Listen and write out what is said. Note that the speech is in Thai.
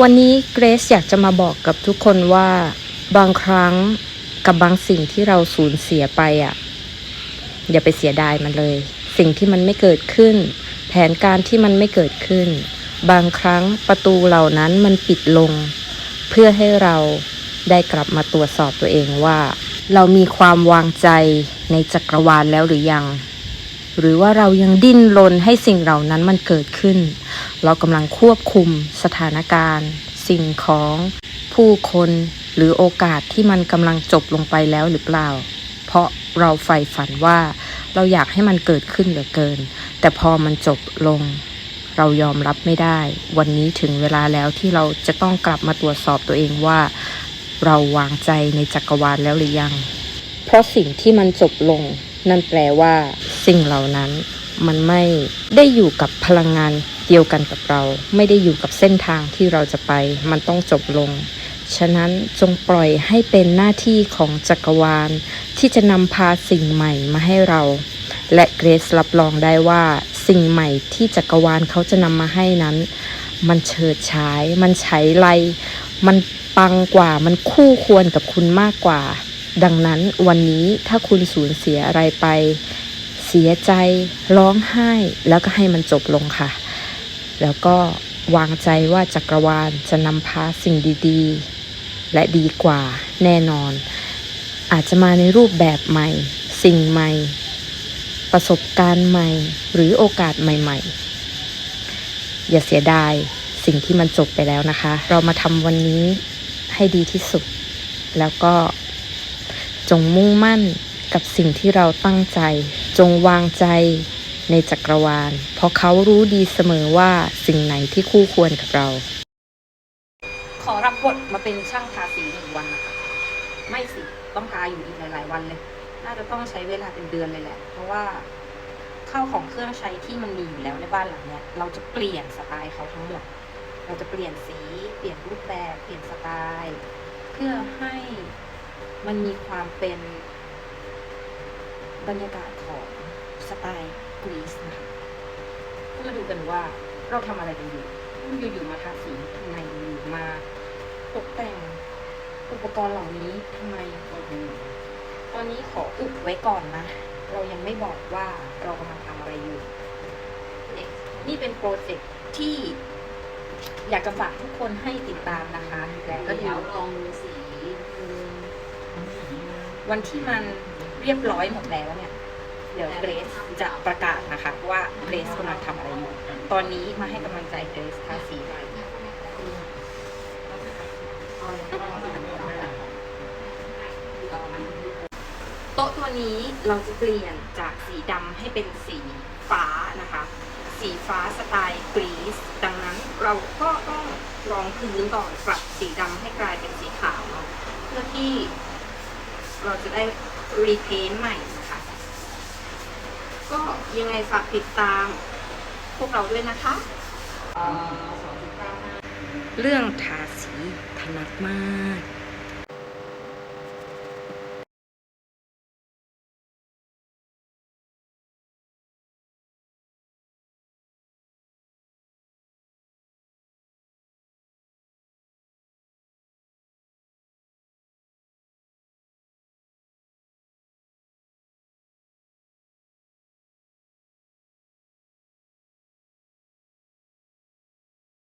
วันนี้เกรซอยากจะมาบอกกับทุกคนว่าบางครั้งกับบางสิ่งที่เราสูญเสียไปอะ อย่าไปเสียดายมันเลย สิ่งที่มันไม่เกิดขึ้น แผนการที่มันไม่เกิดขึ้น บางครั้งประตูเหล่านั้นมันปิดลง เพื่อให้เราได้กลับมาตรวจสอบตัวเองว่า เรามีความวางใจในจักรวาลแล้วหรือยัง หรือว่าเรายังดิ้นรนให้สิ่งเหล่านั้นมันเกิดขึ้น เรากำลังควบคุมสถานการณ์ สิ่งของ ผู้คนหรือโอกาสที่มันกำลังจบลงไปแล้วหรือเปล่า เพราะเราใฝ่ฝันว่าเราอยากให้มันเกิดขึ้นเหลือเกิน แต่พอมันจบลง เรายอมรับไม่ได้ วันนี้ถึงเวลาแล้วที่เราจะต้องกลับมาตรวจสอบตัวเองว่า เราวางใจในจักรวาลแล้วหรือยัง เพราะสิ่งที่มันจบลง นั่นแปลว่า สิ่งเหล่านั้นมันไม่ได้อยู่กับพลังงาน เดียวกันกับเราไม่ได้อยู่กับเส้นทางที่เราจะไป มันต้องจบลง ฉะนั้นจงปล่อยให้เป็นหน้าที่ของจักรวาล ที่จะนำพาสิ่งใหม่มาให้เรา และเกรซรับรองได้ว่า สิ่งใหม่ที่จักรวาลเขาจะนำมาให้นั้น มันเฉิดฉาย มันใช้ไรมันปังกว่ามันคู่ควรกับคุณมากกว่า ดังนั้นวันนี้ถ้าคุณสูญเสียอะไรไป เสียใจ ร้องไห้แล้วก็ให้มันจบลงค่ะ แล้วก็วางใจว่าจักรวาลจะนำพาสิ่งดีๆ และดีกว่าแน่นอน อาจจะมาในรูปแบบใหม่ สิ่งใหม่ ประสบการณ์ใหม่ หรือโอกาสใหม่ ๆ อย่าเสียดายสิ่งที่มันจบไปแล้วนะคะ เรามาทำวันนี้ให้ดีที่สุด แล้วก็จงมุ่งมั่นกับสิ่งที่เราตั้งใจ จงวางใจ ในจักรวาล เพราะเขารู้ดีเสมอว่าสิ่งไหนที่คู่ควรกับเรา ขอรับบทมาเป็นช่างทาสีหนึ่งวันนะคะไม่สิต้องทาอยู่อีกหลาย ๆ วันเลย น่าจะต้องใช้เวลาเป็นเดือนเลยแหละ เพราะว่าข้าวของเครื่องใช้ที่มันมีอยู่แล้วในบ้านหลังเนี้ยเราจะเปลี่ยนสไตล์เขาทั้งหมด เราจะเปลี่ยนสี เปลี่ยนรูปแบบ เปลี่ยนสไตล์ เพื่อให้มันมีความเป็นบรรยากาศของสไตล์ กรีซนะคะก็มาดูกันว่าเราทำอะไรกันอยู่อยู่ๆมาทาสีทำไมอยู่ๆมาตกแต่งอุปกรณ์เหล่านี้ทำไมตอนนี้ขออุบไว้ก่อนนะ เรายังไม่บอกว่าเรากำลังทำอะไรอยู่ นี่เป็นโปรเจกต์ที่อยากจะฝากทุกคนให้ติดตามนะคะและก็ก็ดูเดี๋ยวลองดูสี วันที่มันเรียบร้อยหมดแล้วเนี่ย เดี๋ยวเกรซจะประกาศนะคะว่าเกรซกำลังทำอะไรอยู่ ตอนนี้มาให้กำลังใจเกรซทาสีโต๊ะตัวนี้เราจะเปลี่ยนจากสีดำให้เป็นสีฟ้านะคะ สีฟ้าสไตล์กรีซดังนั้นเราก็ต้องรองพื้นก่อนปรับสีดำให้กลายเป็นสีขาวเพื่อที่เราจะได้รีเพนใหม่ ก็ยังไงฝากติดตามพวกเราด้วยนะคะ เรื่องทาสีถนัดมาก